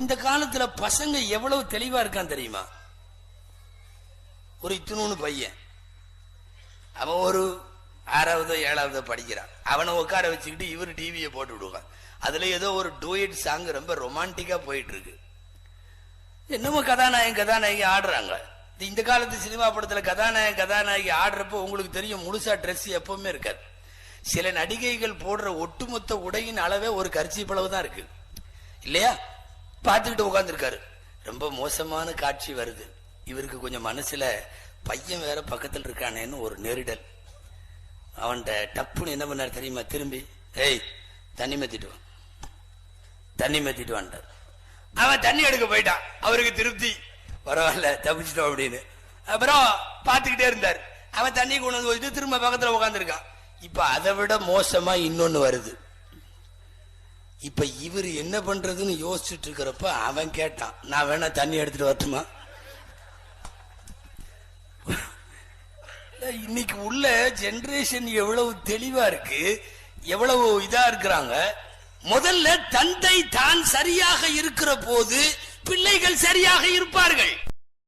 இந்த காலத்துல பசங்க எவ்வளவு தெளிவா இருக்கான் தெரியுமா? ஒரு இத்தினூன்னு பையன். அவன் ஒரு ஆறாவது ஏழாவது படிக்கிறான். அவனை உட்கார வச்சுக்கிட்டு இவர் டிவியை போட்டு விடுவான். அதுல ஏதோ ஒரு டூயட் சாங் ரொம்ப ரொமான்டிக்கா போயிட்டு இருக்கு என்னமோ கதாநாயகன் கதாநாயகி ஆடுறாங்க. இந்த காலத்து சினிமா படத்துல கதாநாயகன் கதாநாயகி ஆடுறப்போ உங்களுக்கு தெரியும் முழுசா ட்ரெஸ் எப்பவுமே இருக்காது. சில நடிகைகள் போடுற ஒட்டுமொத்த உடையின் அளவே ஒரு கரிசி பளவு தான் இருக்கு. இல்லையா? பார்த்துக்கிட்டு உட்காந்துருக்காரு ரொம்ப மோசமான காட்சி வருது. இவருக்கு கொஞ்சம் மனசுல பையன் வேற பக்கத்தில் இருக்கானேன்னு ஒரு நெருடல். அவன்கிட்ட டப்புன்னு என்ன பண்ணார் தெரியுமா? திரும்பி ஏய் தண்ணி மத்திட்டுவான் தண்ணி மத்திட்டுவான்ட்டார் அவன் தண்ணி எடுக்க போயிட்டான். அவருக்கு திருப்தி. பரவாயில்ல தப்பிச்சிட்டோம் அப்படின்னு. அப்புறம் பார்த்துக்கிட்டே இருந்தார். அவன் தண்ணி கொண்டு வந்து வச்சுட்டு திரும்ப பக்கத்தில் உட்காந்துருக்கான் இப்ப அதை விட மோசமா இன்னொன்னு வருது. இப்ப இவர் என்ன பண்றதுன்னு யோசிச்சுட்டு இருக்கிறப்ப அவன் கேட்டான். நான் வேணா தண்ணி எடுத்துட்டு வரட்டுமா? இன்னைக்கு உள்ள ஜென்ரேஷன் எவ்வளவு தெளிவா இருக்கு எவ்வளவு இதா இருக்கிறாங்க. முதல்ல தந்தை தான் சரியாக இருக்கிற போது பிள்ளைகள் சரியாக இருப்பார்கள்.